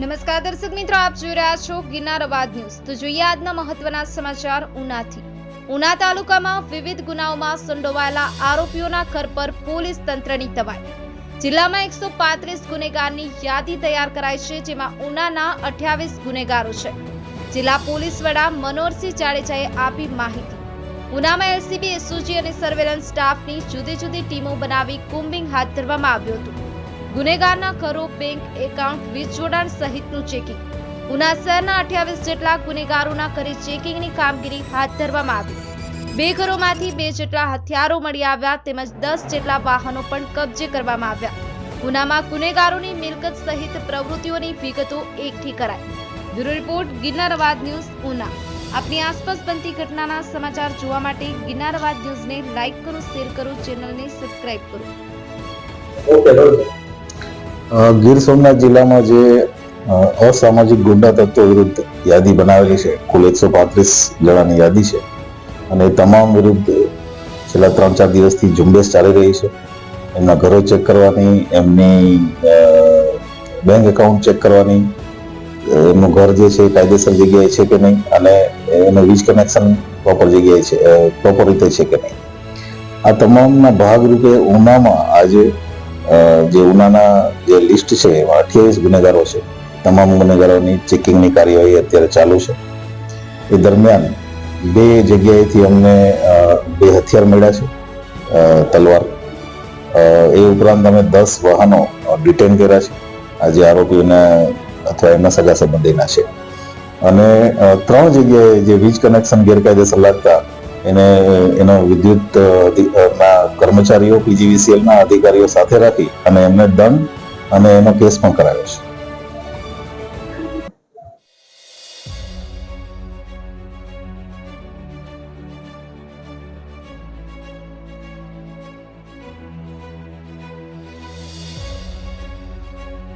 નમસ્કાર દર્શક મિત્રો, આપ જોઈ રહ્યા છો ગિરનાર અવાજ ન્યૂઝ. તો જોઈએ આજના મહત્વના સમાચાર ઉનાથી. ઉના તાલુકામાં વિવિધ ગુનાઓમાં સંડોવાયેલા આરોપીઓના ઘર પર પોલીસ તંત્રની તવાઈ જિલ્લામાં એકસો પાંત્રીસ ગુનેગારની યાદી તૈયાર કરાઈ છે, જેમાં ઉનાના અઠ્યાવીસ ગુનેગારો છે. જિલ્લા પોલીસ વડા મનોહરસિંહ જાડેજાએ આપી માહિતી. ઉનામાં એલસીબી, એસઓજી અને સર્વેલન્સ સ્ટાફની જુદી જુદી ટીમો બનાવી કુંબિંગ હાથ ધરવામાં આવ્યું હતું. ગુનેગારના ઘરો બેંક એકાઉન્ટ વીજ જોડાણ સહિતનું ચેકિંગ ઉના શહેરના અઠ્યાવીસ જેટલા ગુનેગારોના ઘરે ચેકિંગની કામગીરી હાથ ધરવામાં આવી. બે ઘરોમાંથી બે જેટલા હથિયારો મળી આવ્યા તેમજ દસ જેટલા વાહનો પણ કબજે કરવામાં આવ્યા. ઉનામાં ગુનેગારોની મિલકત સહિત પ્રવૃત્તિઓની વિગતો એકઠી કરાઈ. બ્યુરો રિપોર્ટ, ગિરનાર અવાજ ન્યૂઝ, ઉના. આપની આસપાસ બનતી ઘટનાના સમાચાર જોવા માટે ગિરનાર અવાજ ન્યૂઝને લાઇક કરો, શેર કરો, ચેનલને સબસ્ક્રાઇબ કરો. ગીર સોમનાથ જિલ્લામાં જે અસામાજિક ગુંડા તત્વો વિરુદ્ધ યાદી બનાવેલી છે, કુલ એકસો પાંત્રીસ જણાની યાદી છે. અને તમામ વિરુદ્ધ છેલ્લા ત્રણ ચાર દિવસથી ઝુંબેશ ચાલી રહી છે. એમના ઘરો ચેક કરવાની, એમની બેંક એકાઉન્ટ ચેક કરવાની, એમનું ઘર જે છે કાયદેસર જગ્યાએ છે કે નહીં, અને એનું વીજ કનેક્શન પ્રોપર જગ્યાએ છે પ્રોપર રીતે છે કે નહીં. આ તમામના ભાગરૂપે ઉનામાં આજે જે ઉનાના જે લિસ્ટ છે, એમાં અઠ્યાવીસ ગુનેગારો છે. તમામ ગુનેગારોની ચેકિંગની કાર્યવાહી અત્યારે ચાલુ છે. એ દરમિયાન બે જગ્યાએથી અમને બે હથિયાર મળ્યા છે તલવાર. એ ઉપરાંત અમે દસ વાહનો ડિટેન કર્યા છે. આજે આરોપીઓના અથવા એમના સગા સંબંધીના છે. અને ત્રણ જગ્યાએ જે વીજ કનેક્શન ગેરકાયદેસર લાગતા એને, એનો વિદ્યુત કર્મચારીઓ પીજીવીસીએલના અધિકારીઓ સાથે રાખી અને એમને દંડ અને એનો કેસ પણ કરાવ્યો છે.